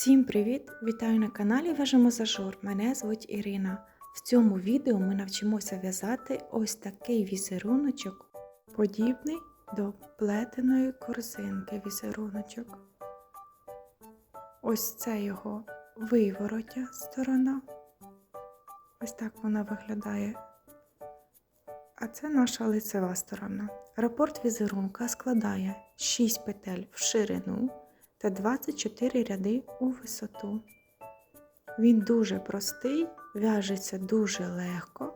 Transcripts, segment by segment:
Всім привіт! Вітаю на каналі Вяжемо Зажор. Мене звуть Ірина. В цьому відео ми навчимося в'язати ось такий візеруночок, подібний до плетеної корзинки візеруночок. Ось це його виворотя сторона. Ось так вона виглядає. А це наша лицева сторона. Рапорт візерунка складає 6 петель в ширину та 24 ряди у висоту. Він дуже простий, в'яжеться дуже легко.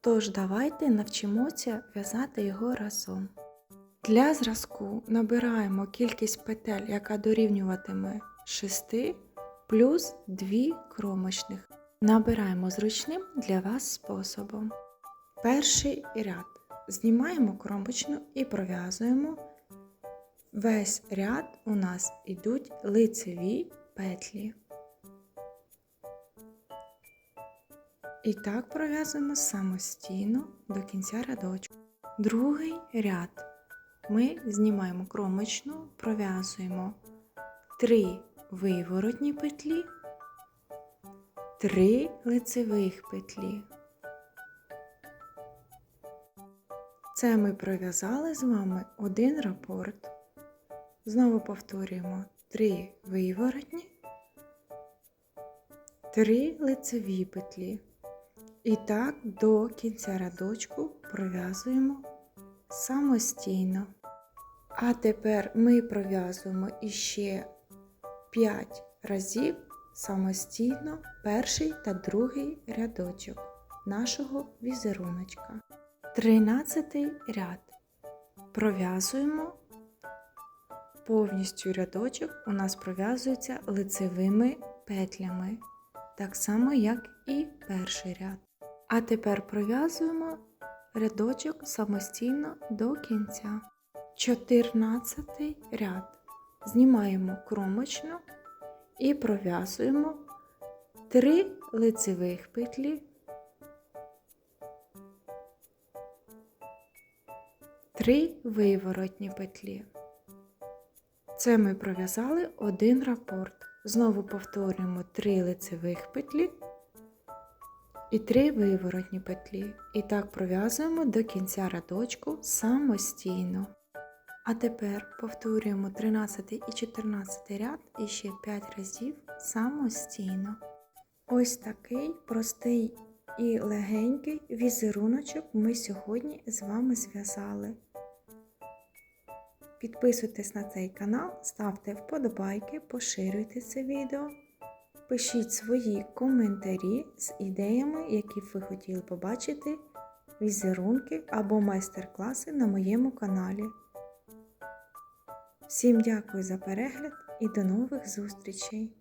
Тож давайте навчимося в'язати його разом. Для зразку набираємо кількість петель, яка дорівнюватиме 6 плюс 2 кромочних. Набираємо зручним для вас способом. Перший ряд. Знімаємо кромочну і пров'язуємо. Весь ряд у нас йдуть лицеві петлі. І так пров'язуємо самостійно до кінця рядочку. Другий ряд ми знімаємо кромочну, пров'язуємо 3 виворотні петлі, 3 лицевих петлі. Це ми пров'язали з вами один рапорт. Знову повторюємо 3 виворотні, 3 лицеві петлі. І так до кінця рядочку пров'язуємо самостійно. А тепер ми пров'язуємо іще 5 разів самостійно перший та другий рядочок нашого візеруночка. 13 ряд. Пров'язуємо повністю рядочок у нас пров'язується лицевими петлями, так само, як і перший ряд. А тепер пров'язуємо рядочок самостійно до кінця. 14 ряд. Знімаємо кромочну і пров'язуємо 3 лицевих петлі, 3 виворотні петлі. Це ми пров'язали один рапорт. Знову повторюємо 3 лицевих петлі і 3 виворотні петлі. І так пров'язуємо до кінця рядочку самостійно. А тепер повторюємо 13 і 14 ряд і ще 5 разів самостійно. Ось такий простий і легенький візеруночок ми сьогодні з вами зв'язали. Підписуйтесь на цей канал, ставте вподобайки, поширюйте це відео, пишіть свої коментарі з ідеями, які б ви хотіли побачити, візерунки або майстер-класи на моєму каналі. Всім дякую за перегляд і до нових зустрічей!